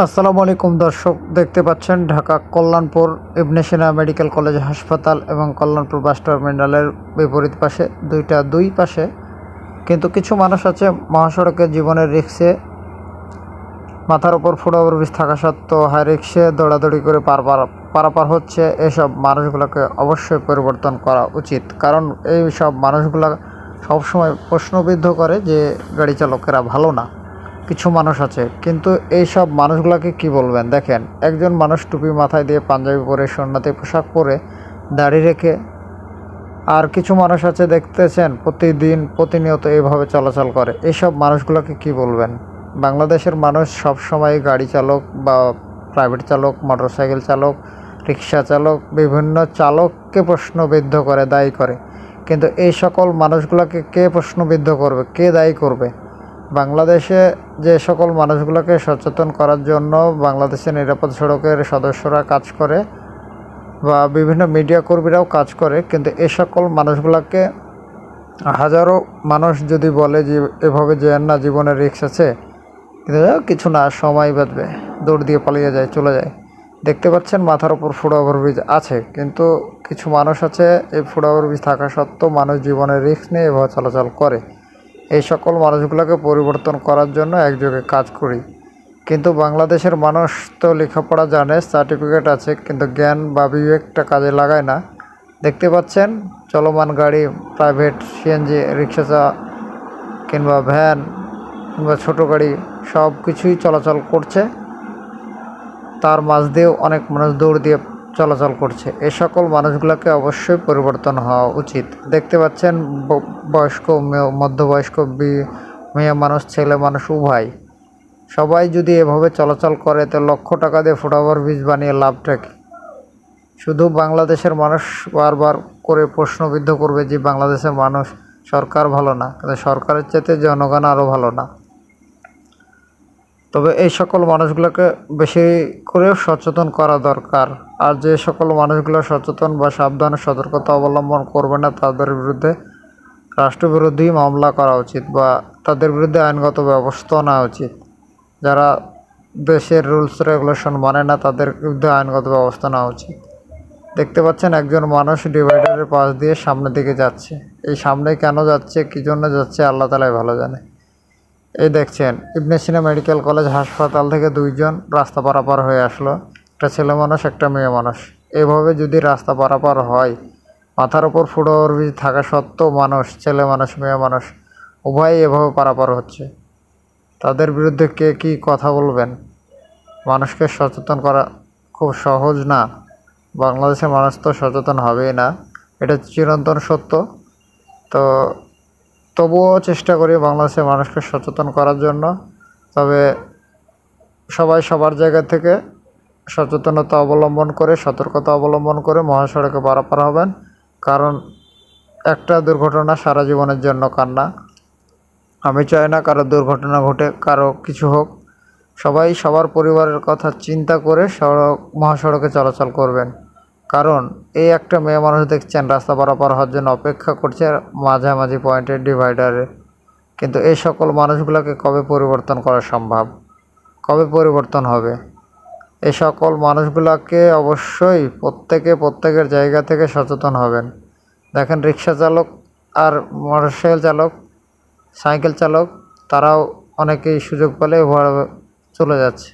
আসসালামু আলাইকুম দর্শক, দেখতে পাচ্ছেন ঢাকা কল্যাণপুর ইবনে সিনা মেডিকেল কলেজ হাসপাতাল এবং কল্যাণপুর বাস টার্মিনালের বিপরীত পাশে, দুইটা দুই পাশে কিন্তু কিছু মানুষ আছে মহাসড়কে জীবনের রিক্সে। মাথার ওপর ফুট ব্রিজ থাকা সত্ত্বেও হাই রিক্সে দৌড়াদৌড়ি করে পার, পারাপার হচ্ছে এসব মানুষগুলোকে অবশ্যই পরিবর্তন করা উচিত। কারণ এই সব মানুষগুলো সবসময় প্রশ্নবিদ্ধ করে যে গাড়ি চালকেরা ভালো না। কিছু মানুষ আছে, কিন্তু এই সব মানুষগুলোকে কি বলবেন? দেখেন, একজন মানুষ টুপি মাথায় দিয়ে পাঞ্জাবি পরে সন্ন্যাতি পোশাক পরে, দাড়ি রেখে, আর কিছু মানুষ আছে দেখতেছেন, প্রতিদিন প্রতিনিয়ত এইভাবে চলাচল করে। এইসব মানুষগুলোকে কি বলবেন? বাংলাদেশের মানুষ সব সময় গাড়ি চালক বা প্রাইভেট চালক, মোটরসাইকেল চালক, রিক্সা চালক, বিভিন্ন চালককে প্রশ্নবিদ্ধ করে, দায়ী করে। কিন্তু এই সকল মানুষগুলোকে কে প্রশ্নবিদ্ধ করবে? কে দায়ী করবে? বাংলাদেশে যে সকল মানুষগুলোকে সচেতন করার জন্য বাংলাদেশের নিরাপদ সড়কের সদস্যরা কাজ করে বা বিভিন্ন মিডিয়া কর্মীরাও কাজ করে, কিন্তু এ সকল মানুষগুলোকে হাজারো মানুষ যদি বলে যে এভাবে যে না জীবনের রিক্স আছে, কিন্তু কিছু না, সময় বাঁচবে, দৌড় দিয়ে পালিয়ে যায়, চলে যায়। দেখতে পাচ্ছেন মাথার ওপর ফুড ওভারব্রিজ আছে, কিন্তু কিছু মানুষ আছে, এই ফুড ওভারব্রিজ থাকা সত্ত্বেও মানুষ জীবনের রিস্ক নিয়ে এভাবে চলাচল করে। এই সকল মানুষগুলোকে পরিবর্তন করার জন্য একযোগে কাজ করি। কিন্তু বাংলাদেশের মানুষ তো লেখাপড়া জানে, সার্টিফিকেট আছে, কিন্তু জ্ঞান বা বিবেকটা কাজে লাগায় না। দেখতে পাচ্ছেন, চলমান গাড়ি, প্রাইভেট সিএনজি রিক্সা কিংবা ভ্যান, কিংবা ছোটো গাড়ি সব কিছুই চলাচল করছে। তার মাঝ দিয়েও অনেক মানুষ দৌড় দিয়ে চলাচল করছে। এ সকল মানুষগুলোকে অবশ্যই পরিবর্তন হওয়া উচিত। দেখতে পাচ্ছেন বয়স্ক মধ্যবয়স্ক মেয়ে মানুষ, ছেলে মানুষ, উভয়। সবাই যদি এভাবে চলাচল করে, তো লক্ষ টাকা দিয়ে ফুটওভার ব্রিজ বানিয়ে লাভটা কী? শুধু বাংলাদেশের মানুষ বারবার করে প্রশ্নবিদ্ধ করবে যে, বাংলাদেশের মানুষ সরকার ভালো না। কিন্তু সরকারের চেতে জনগণ আরও ভালো না। তবে এই সকল মানুষগুলোকে বেশি করে সচেতন করা দরকার। আর যে সকল মানুষগুলো সচেতন বা সাবধানে সতর্কতা অবলম্বন করবে না, তাদের বিরুদ্ধে রাষ্ট্রবিরোধী মামলা করা উচিত বা তাদের বিরুদ্ধে আইনগত ব্যবস্থা নেওয়া উচিত। যারা দেশের রুলস, রেগুলেশন মানে না, তাদের বিরুদ্ধে আইনগত ব্যবস্থা নেওয়া উচিত। দেখতে পাচ্ছেন একজন মানুষ ডিভাইডারের পাশ দিয়ে সামনের দিকে যাচ্ছে। এই সামনে কেন যাচ্ছে, কী জন্য যাচ্ছে, আল্লাহ তালাই ভালো জানে। এই দেখছেন ইবনে সিনা মেডিকেল কলেজ হাসপাতাল থেকে দুইজন রাস্তা পারাপার হয়ে আসলো। একটা ছেলে মানুষ, একটা মেয়ে মানুষ। এভাবে যদি রাস্তা পারাপার হয়, মাথার ওপর ফুট ওভারব্রিজ থাকা সত্ত্বেও মানুষ, ছেলে মানুষ, মেয়ে মানুষ, উভয়ই এভাবে পারাপার হচ্ছে। তাদের বিরুদ্ধে কে কী কথা বলবেন? মানুষকে সচেতন করা খুব সহজ না। বাংলাদেশের মানুষ তো সচেতন হবেই না। এটা চিরন্তন সত্য। তো তবুও চেষ্টা করি বাংলাদেশের মানুষকে সচেতন করার জন্য। তবে সবাই সবার জায়গা থেকে সচেতনতা অবলম্বন করে, সতর্কতা অবলম্বন করে মহাসড়কে পারাপার হবেন। কারণ একটা দুর্ঘটনা সারা জীবনের জন্য কান্না। আমি চাই না কারও দুর্ঘটনা ঘটে, কারও কিছু হোক। সবাই সবার পরিবারের কথা চিন্তা করে সড়ক, মহাসড়কে চলাচল করবেন। কারণ এই একটা মেয়ে মানুষ দেখছেন, রাস্তা পারাপার হওয়ার জন্য অপেক্ষা করছে মাঝামাঝি পয়েন্টের ডিভাইডারে। কিন্তু এই সকল মানুষগুলোকে কবে পরিবর্তন করা সম্ভব? কবে পরিবর্তন হবে? এই সকল মানুষগুলোকে অবশ্যই প্রত্যেকে প্রত্যেকের জায়গা থেকে সচেতন হবেন। দেখেন রিক্সা চালক আর মোটরসাইকেল চালক, সাইকেল চালক, তারাও অনেকেই সুযোগ পেলে চলে যাচ্ছে।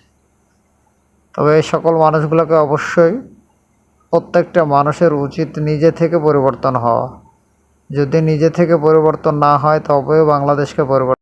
তবে এই সকল মানুষগুলোকে অবশ্যই প্রত্যেকটা মানুষের উচিত নিজে থেকে পরিবর্তন হওয়া। যদি নিজে থেকে পরিবর্তন না হয়, তবেও বাংলাদেশকে পরিবর্তন